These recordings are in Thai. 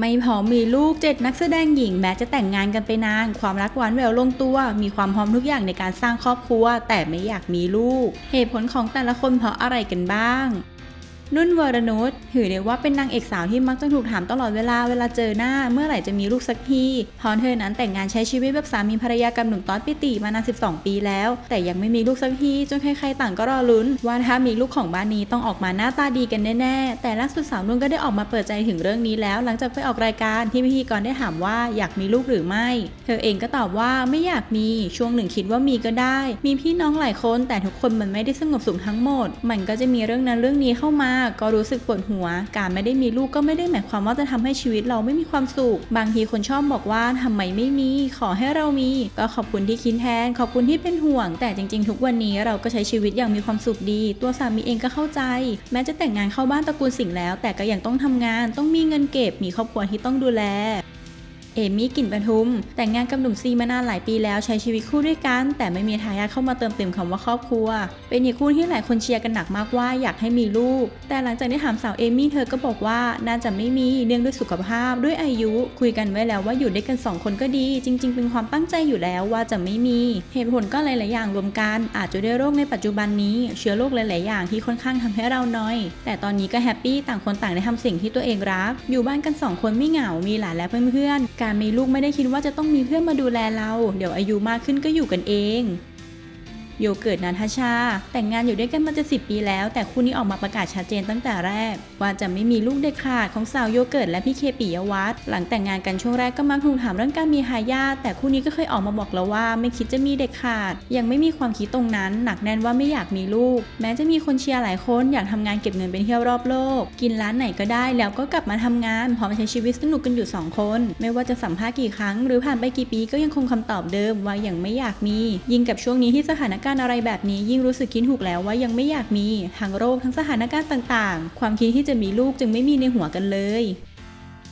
ไม่พร้อมมีลูกเจ็ดนักแสดงหญิงแม้จะแต่งงานกันไปนาน ความรักหวานแหววลงตัว มีความพร้อมทุกอย่างในการสร้างครอบครัว แต่ไม่อยากมีลูก เหตุผลของแต่ละคนเพราะอะไรกันบ้าง นุ่นวรนุชถือได้ว่าเป็นนางเอกสาวที่มักจะถูกถามตลอดเวลาเวลาเจอหน้า เมื่อไหร่จะมีลูกสักทีพรเธอนั้นแต่งงานใช้ชีวิตแบบสามีภรรยากับหนุ่มต๊อดปิติมานาน 12 ปีแล้ว แต่ยังไม่มีลูกสักทีจนใครๆต่างก็รอลุ้น ว่าถ้ามีลูกของบ้านนี้ต้องออกมาหน้าตาดีกันแน่ๆแต่ล่าสุดสาวนุ่นก็ได้ออกมาเปิดใจถึงเรื่องนี้แล้ว หลังจากไปออกรายการที่พิธีกรได้ถามว่าอยากมีลูกหรือไม่ เธอเองก็ตอบว่าไม่อยากมีช่วงหนึ่งคิดว่ามีก็ได้ มีพี่น้องหลายคนแต่ทุกคนมันไม่ได้สงบสุขทั้งหมด มันก็จะมีเรื่องนั้นเรื่องนี้เข้ามาก็รู้สึกปวดหัว การไม่ได้มีลูกก็ไม่ได้หมายความว่าจะทำให้ชีวิตเราไม่มีความสุข บางทีคนชอบบอกว่าทำไมไม่มี ขอให้เรามี ก็ขอบคุณที่คิดแทน ขอบคุณที่เป็นห่วง แต่จริง ๆ ทุกวันนี้เราก็ใช้ชีวิตอย่างมีความสุขดี ตัวสามีเองก็เข้าใจ แม้จะแต่งงานเข้าบ้านตระกูลสิงห์แล้ว แต่ก็ยังต้องทำงาน ต้องมีเงินเก็บ มีครอบครัวที่ต้องดูแล เอมี่กลิ่นปทุม แต่งงานกับหนุ่มซีมานานหลายปีแล้วใช้ชีวิตคู่ด้วยกัน แต่ไม่มีทายาทเข้ามาเติมเต็มคำว่าครอบครัว เป็นอีกคู่ที่หลายคนเชียร์กันหนักมากว่าอยากให้มีลูก แต่หลังจากได้ถามสาวเอมี่เธอก็บอกว่าน่าจะไม่มีเนื่องด้วยสุขภาพด้วยอายุ คุยกันไว้แล้วว่าอยู่ด้วยกันสองคนก็ดี จริง ๆ เป็นความตั้งใจอยู่แล้วว่าจะไม่มี เหตุผลก็หลายๆอย่างรวมกัน อาจจะด้วยโรคในปัจจุบันนี้ เชื้อโรคหลายๆอย่างที่ค่อนข้างทำให้เราน้อย แต่ตอนนี้ก็แฮปปี้ต่างคนต่างได้ทำสิ่งที่ตัวเองรักอยู่บ้านกันสองคนไม่เหงามีหลานและเพื่อนๆการมีลูกไม่ได้คิดว่าจะต้องมีเพื่อนมาดูแลเรา เดี๋ยวอายุมากขึ้นก็อยู่กันเอง โยเกิร์ตนันทชา แต่งงานอยู่ด้วยกันมาจะสิปีแล้ว แต่คู่นี้ออกมาประกาศชัดเจนตั้งแต่แรก ว่าจะไม่มีลูกเด็ดขาดของสาวโยเกิร์ตและพี่เคปิยวัฒน์หลังแต่งงานกันช่วงแรกก็มักถูกถามเรื่องการมีทายาทแต่คู่นี้ก็เคยออกมาบอกแล้วว่า ไม่คิดจะมีเด็กขาด ยังไม่มีความคิดตรงนั้น หนักแน่นว่าไม่อยากมีลูก แม้จะมีคนเชียร์หลายคนอยากทำงานเก็บเงินไปเที่ยวรอบโลก กินร้านไหนก็ได้แล้วก็กลับมาทำงานพร้อมใช้ชีวิตสนุกกันอยู่สองคน ไม่ว่าจะสัมภาษณ์กี่ครั้ง หรือผ่านไปกี่ปีก็ยังคงคำตอบเดิมว่ายังไม่อยากมี ยิ่งกับช่วงนี้ที่สถานการณ์อะไรแบบนี้ยิ่งรู้สึกคิดถูกแล้วว่ายังไม่อยากมีทั้งโรคทั้งสถานการณ์ต่างๆ ความคิดที่จะมีลูกจึงไม่มีในหัวกันเลย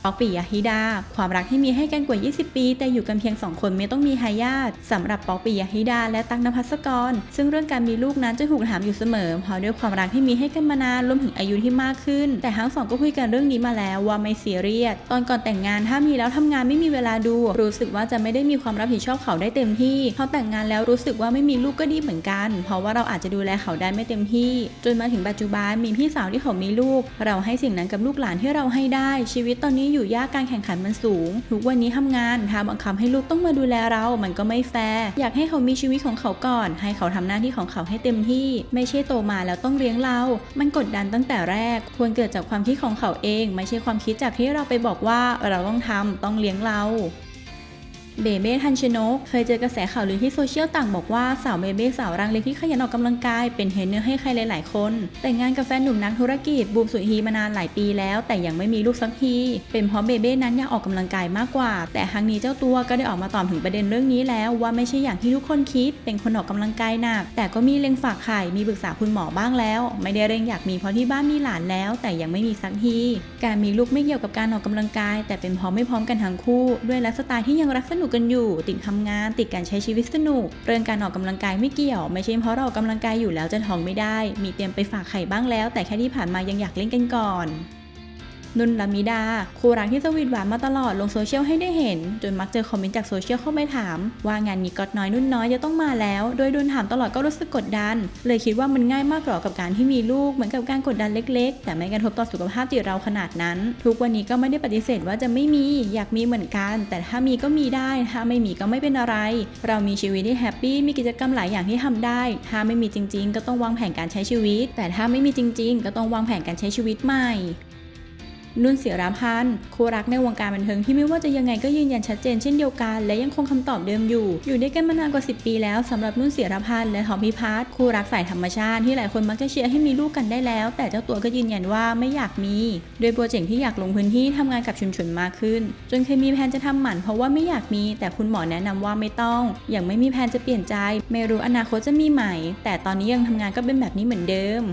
ป๊อกปิยะฮิดา ความรักที่มีให้กันกว่า 20 ปี แต่อยู่กันเพียง 2 คนไม่ต้องมีทายาทสำหรับป๊อกปิยะฮิดา และตั๊กนภัสกร ซึ่งเรื่องการมีลูกนั้นจะถูกถามอยู่เสมอเพราะด้วยความรักที่มีให้กันมานานรวมถึงอายุที่มากขึ้น แต่ทั้งสองก็คุยกันเรื่องนี้มาแล้วว่าไม่ซียเรียสตอนก่อนแต่งงานถ้ามีแล้วทำงานไม่มีเวลาดู รู้สึกว่าจะไม่ได้มีความรับผิดชอบเขาได้เต็มที่พอแต่งงานแล้วรู้สึกว่าไม่มีลูกก็ดีเหมือนกัน เพราะว่าเราอาจจะดูแลเขาได้ไม่เต็มที่ จนมาถึงปัจจุบันมีพี่สาวที่เขามีลูก เราให้สิ่งนั้นกับลูกหลานที่เราให้ได้ชีวิตตอนนี้อยู่ยากการแข่งขันมันสูง ทุกวันนี้ทำงานทาบังคับให้ลูกต้องมาดูแลเรา มันก็ไม่แฟร์อยากให้เขามีชีวิตของเขาก่อน ให้เขาทำหน้าที่ของเขาให้เต็มที่ ไม่ใช่โตมาแล้วต้องเลี้ยงเรา มันกดดันตั้งแต่แรก ควรเกิดจากความคิดของเขาเอง ไม่ใช่ความคิดจากที่เราไปบอกว่าเราต้องทำต้องเลี้ยงเรา เบเบ้ทันชนก เคยเจอกระแสข่าวหรือที่โซเชียลต่างบอกว่าสาวเบเบ้สาวรังเล็กที่ขยันออกกำลังกายเป็นเทรนเนอร์ให้ใครหลายๆคน แต่งงานกับแฟนหนุ่มนักธุรกิจบูมสุฮีมานานหลายปีแล้ว แต่ยังไม่มีลูกสักที เป็นเพราะเบเบ้นั้นอยากออกกำลังกายมากกว่า แต่ครั้งนี้เจ้าตัวก็ได้ออกมาตอบถึงประเด็นเรื่องนี้แล้ว ว่าไม่ใช่อย่างที่ทุกคนคิด เป็นคนออกกำลังกายหนัก แต่ก็มีเล็งฝากไข่มีปรึกษาคุณหมอบ้างแล้ว ไม่ได้เร่งอยากมีเพราะที่บ้านมีหลานแล้ว แต่ยังไม่มีสักทีการมีลูกไม่เกี่ยวกับการออกกำลังกาย แต่เป็นเพราะไม่พร้อมกันทั้งคู่ ด้วยลฟ์สไตล์ที่ยังรักสนุกกันอยู่ ติดทำงาน ติดการใช้ชีวิตสนุก เรื่องการออกกำลังกายไม่เกี่ยว ไม่ใช่เพราะเราออกกำลังกายอยู่แล้วจะท้องไม่ได้ มีเตรียมไปฝากไข่บ้างแล้ว แต่แค่ที่ผ่านมายังอยากเล่นกันก่อน นุนลามิดาคู่รักที่สวีทหวานมาตลอดลงโซเชียลให้ได้เห็น จนมักเจอคอมเมนต์จากโซเชียลเข้าไปถาม ว่างานนี้ก็น้อยนุ่นน้อยจะต้องมาแล้ว โดยโดนถามตลอดก็รู้สึกกดดัน เลยคิดว่ามันง่ายมากหรอกับการที่มีลูกเหมือนกับการกดดันเล็ก ๆ แต่ไม่กระทบต่อสุขภาพจิตเราขนาดนั้น ทุกวันนี้ก็ไม่ได้ปฏิเสธว่าจะไม่มีอยากมีเหมือนกัน แต่ถ้ามีก็มีได้ ถ้าไม่มีก็ไม่เป็นอะไร เรามีชีวิตที่แฮปปี้มีกิจกรรมหลายอย่างที่ทำได้ ถ้าไม่มีจริง ๆ ก็ต้องวางแผนการใช้ชีวิต แต่ถ้าไม่มีจริง ๆ ก็ต้องวางแผนการใช้ชีวิตใหม่ นุ่นเสียราพันธ์คู่รักในวงการบันเทิงที่ไม่ว่าจะยังไงก็ยืนยันชัดเจนเช่นเดียวกัน และยังคงคำตอบเดิมอยู่ อยู่ด้วยกันมานานกว่า 10 ปีแล้วสำหรับนุ่นเสียราพันธ์และทอมพิพัฒน์คู่รักสายธรรมชาติที่หลายคนมักจะเชียร์ให้มีลูกกันได้แล้ว แต่เจ้าตัวก็ยืนยันว่าไม่อยากมี โดยโปรเจกต์ที่อยากลงพื้นที่ทำงานกับชุมชนมากขึ้น จนเคยมีแผนจะทำหมันเพราะว่าไม่อยากมี แต่คุณหมอแนะนำว่าไม่ต้องอยังไม่มีแผนจะเปลี่ยนใจ ไม่รู้อนาคตจะมีใหม่ แต่ตอนนี้ยังทำงานก็เป็นแบบนี้เหมือนเดิม